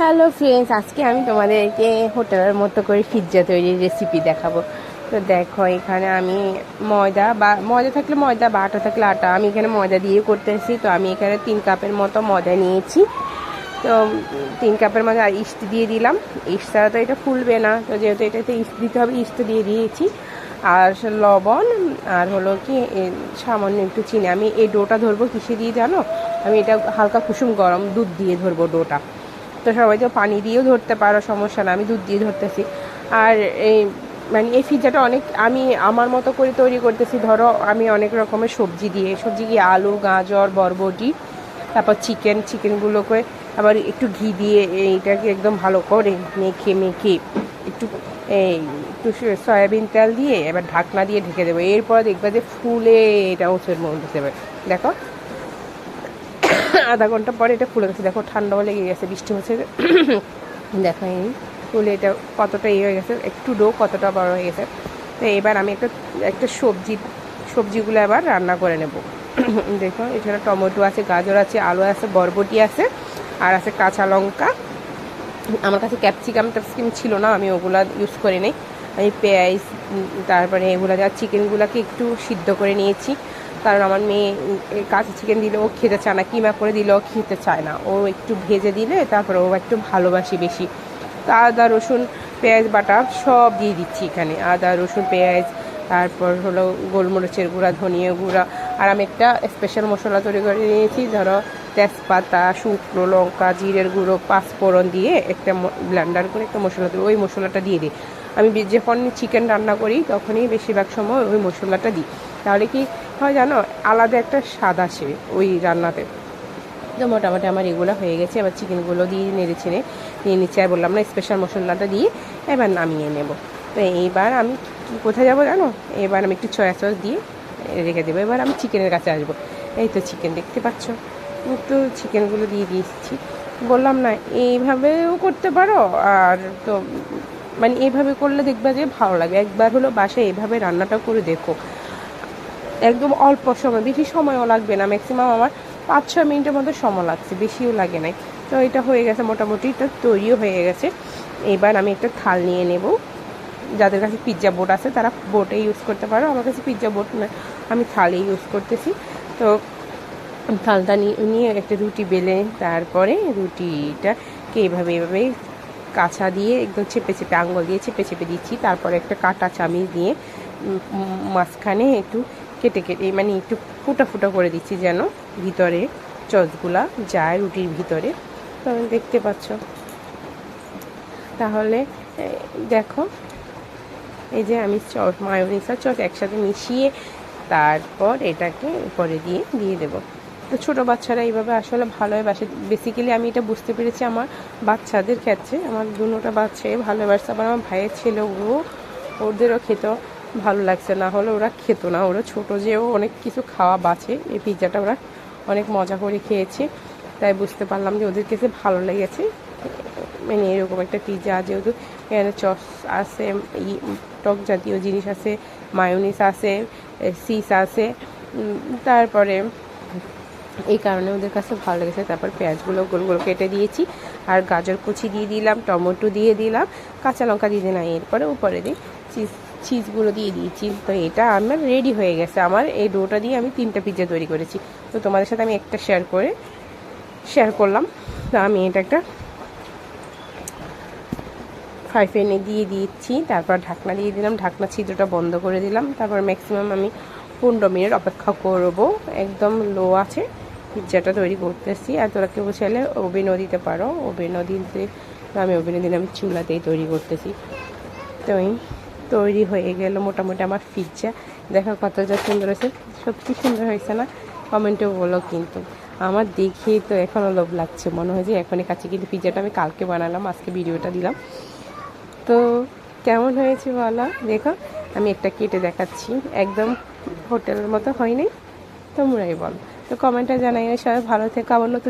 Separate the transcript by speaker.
Speaker 1: Hello friends আজকে আমি তোমাদেরকে হোটেলের মতো করে পিৎজা তৈরির রেসিপি দেখাবো। তো দেখো, এখানে আমি ময়দা বা, ময়দা থাকলে ময়দা বা আটা থাকলে আটা। আমি এখানে ময়দা দিয়ে করতেছি। তো আমি এখানে তিন কাপের মতো ময়দা নিয়েছি। তো তিন কাপের মধ্যে আর ইস্ট দিয়ে দিলাম। ইস্ট ছাড়া তো এটা ফুলবে না। তো যেহেতু এটাতে ইস্ট দিতে হবে, ইস্ট দিয়ে দিয়েছি। আর লবণ, আর হলো কি সামান্য একটু চিনি। আমি এই ডোটা ধরবো কিসে দিয়ে জানো? আমি এটা হালকা কুসুম গরম দুধ দিয়ে ধরবো ডোটা। তো সবাই তো পানি দিয়েও ধরতে পারো, সমস্যা না, আমি দুধ দিয়ে ধরতেছি। আর এই মানে এই পিৎজাটা অনেক, আমি আমার মতো করে তৈরি করতেছি, ধরো আমি অনেক রকমের সবজি দিয়ে, সবজি কি আলু, গাজর, বরবটি, তারপর চিকেন চিকেনগুলোকে আবার একটু ঘি দিয়ে এইটাকে একদম ভালো করে মেখে মেখে একটু এই, একটু সয়াবিন তেল দিয়ে এবার ঢাকনা দিয়ে ঢেকে দেবো। এরপর দেখবে যে ফুলে এটা ওষুধ মধ্যে দেবে। দেখো? আধা ঘণ্টা পরে এটা খুলে গেছে। দেখো, ঠান্ডাও লেগে গেছে, বৃষ্টি হচ্ছে। দেখো এই ফুলে এটা কতটা ইয়ে হয়ে গেছে, একটু ডো কতটা বড় হয়ে গেছে। তো এবার আমি একটা একটা সবজি, সবজিগুলো এবার রান্না করে নেব। দেখো, এখানে টমেটো আছে, গাজর আছে, আলু আছে, বরবটি আছে, আর আছে কাঁচা লঙ্কা। আমার কাছে ক্যাপসিকাম ট্যাপসিকাম ছিল না, আমি ওগুলা ইউজ করে নিই আমি পেঁয়াজ তারপরে এগুলো যা চিকেনগুলোকে একটু সিদ্ধ করে নিয়েছি। কারণ আমার মেয়ে কাঁচা চিকেন দিলে ও খেতে চায় না, কিমা করে দিলে ও খেতে চায় না। ও একটু ভেজে দিলে তারপরে ও একটু ভালোবাসি বেশি। তো আদা, রসুন, পেঁয়াজ, বাটা সব দিয়ে দিচ্ছি এখানে। আদা, রসুন, পেঁয়াজ, তারপর হলো গোলমরিচের গুঁড়া, ধনিয়া গুঁড়া। আর আমি একটা স্পেশাল মশলা তৈরি করে নিয়েছি, ধরো তেজপাতা, শুকনো লঙ্কা, জিরের গুঁড়ো, পাঁচফোড়ন দিয়ে একটা ব্লেন্ডার করে একটা মশলা তৈরি ওই মশলাটা দিয়ে দিই। আমি যখন চিকেন রান্না করি, তখনই বেশিরভাগ সময় ওই মশলাটা দিই। তাহলে কি হয় জানো? আলাদা একটা স্বাদ আসে ওই রান্নাতে। তো মোটামুটি আমার এগুলো হয়ে গেছে। এবার চিকেনগুলো দিয়ে নেড়ে ছেড়ে নিয়ে নিচ্ছে। আর বললাম না স্পেশাল মশলাটা দিয়ে এবার নামিয়ে নেব। তো এইবার আমি কোথায় যাব জানো? এবার আমি একটু সয়া সস দিয়ে রেখে দেবো। এবার আমি চিকেনের কাছে আসব। এই তো চিকেন দেখতে পাচ্ছ। তো চিকেনগুলো দিয়ে দিয়েছি। বললাম না, এইভাবেও করতে পারো। আর তো মানে এইভাবে করলে দেখবা যে ভালো লাগে। একবার হলো বাসায় এইভাবে রান্নাটা করে দেখো। একদম অল্প সময়, বেশি সময়ও লাগবে না ম্যাক্সিমাম আমার পাঁচ ছয় মিনিটের মতো সময় লাগছে, বেশিও লাগে নাই। তো এটা হয়ে গেছে মোটামুটি, এটা তৈরিও হয়ে গেছে। এবার আমি একটা থাল নিয়ে নেব। যাদের কাছে পিৎজা বোর্ড আছে, তারা বোটে ইউজ করতে পারো। আমার কাছে পিৎজা বোর্ড না, আমি থালে ইউজ করতেছি। তো থালটা নিয়ে একটা রুটি বেলে, তারপরে রুটিটাকে এইভাবে এইভাবে কাছা দিয়ে একদম চেপে চেপে, আঙ্গুল দিয়ে চেপে চেপে দিচ্ছি। তারপরে একটা কাটা চামিচ দিয়ে মাঝখানে একটু কেটে কেটে মানে একটু ফুটা ফুটা করে দিচ্ছি যেন ভিতরে চচগুলা যায় রুটির ভিতরে। তো দেখতে পাচ্ছ। তাহলে দেখো, এই যে আমি চস মায়োনিস আর একসাথে মিশিয়ে তারপর এটাকে উপরে দিয়ে দিয়ে দেবো। তো ছোটো বাচ্চারা এইভাবে আসলে ভালোবাসে বেসিক্যালি আমি এটা বুঝতে পেরেছি আমার বাচ্চাদের ক্ষেত্রে। আমার দুটোটা বাচ্চাই ভালোবাসছে আবার আমার ভাইয়ের ছেলে ও ওদেরও খেতেও ভালো লাগছে, না হলে ওরা খেত না। ওরা ছোটো যেও অনেক কিছু খাওয়া বাঁচে। এই পিৎজাটা ওরা অনেক মজা করে খেয়েছে। তাই বুঝতে পারলাম যে ওদের কাছে ভালো লেগেছে। মানে এরকম একটা পিৎজা, যেহেতু এখানে চস আছে টক জাতীয় জিনিস আছে, মায়োনিস আছে সিস আছে। তারপরে এই কারণে ওদের কাছে ভালো লেগেছে। তারপর পেঁয়াজগুলো গোল গোল কেটে দিয়েছি। আর গাজর কুচি দিয়ে দিলাম, টমেটো দিয়ে দিলাম, কাঁচা লঙ্কা দিয়ে দিলাম। এরপরে উপরে দিই চিজ চিজগুলো দিয়ে দিয়েছি। তো এটা আমার রেডি হয়ে গেছে। আমার এই ডোটা দিয়ে আমি তিনটা পিৎজা তৈরি করেছি। তো তোমাদের সাথে আমি একটা শেয়ার করে শেয়ার করলাম। তো আমি এটা একটা ফ্রাই প্যানে দিয়ে দিচ্ছি তারপর ঢাকনা দিয়ে দিলাম। ঢাকনা ছিদ্রটা বন্ধ করে দিলাম। তারপর ম্যাক্সিমাম আমি পনেরো মিনিট অপেক্ষা করব। একদম লো আছে পিৎজাটা তৈরি করতেছি। আর তোরা কেউ চাইলে ওভেনও দিতে পারো। ওভেনও দিতে আমি ওভেনে দিলে আমি চুলাতেই তৈরি করতেছি। তো তৈরি হয়ে গেল মোটামুটি আমার পিৎজা দেখো কতটা সুন্দর হয়েছে। সত্যি সুন্দর হয়েছে না? কমেন্টেও বলো কিন্তু। আমার দেখে তো এখনও লোভ লাগছে। মনে হয় যে এখনই কাছে কিন্তু পিৎজাটা আমি কালকে বানালাম, আজকে ভিডিওটা দিলাম। তো কেমন হয়েছে বলো? দেখো, আমি একটা কেটে দেখাচ্ছি। একদম হোটেলের মতো হয়নি। তোমরাই বলো। তো কমেন্টটা জানাই সবাই ভালো থেকো। আবার নতুন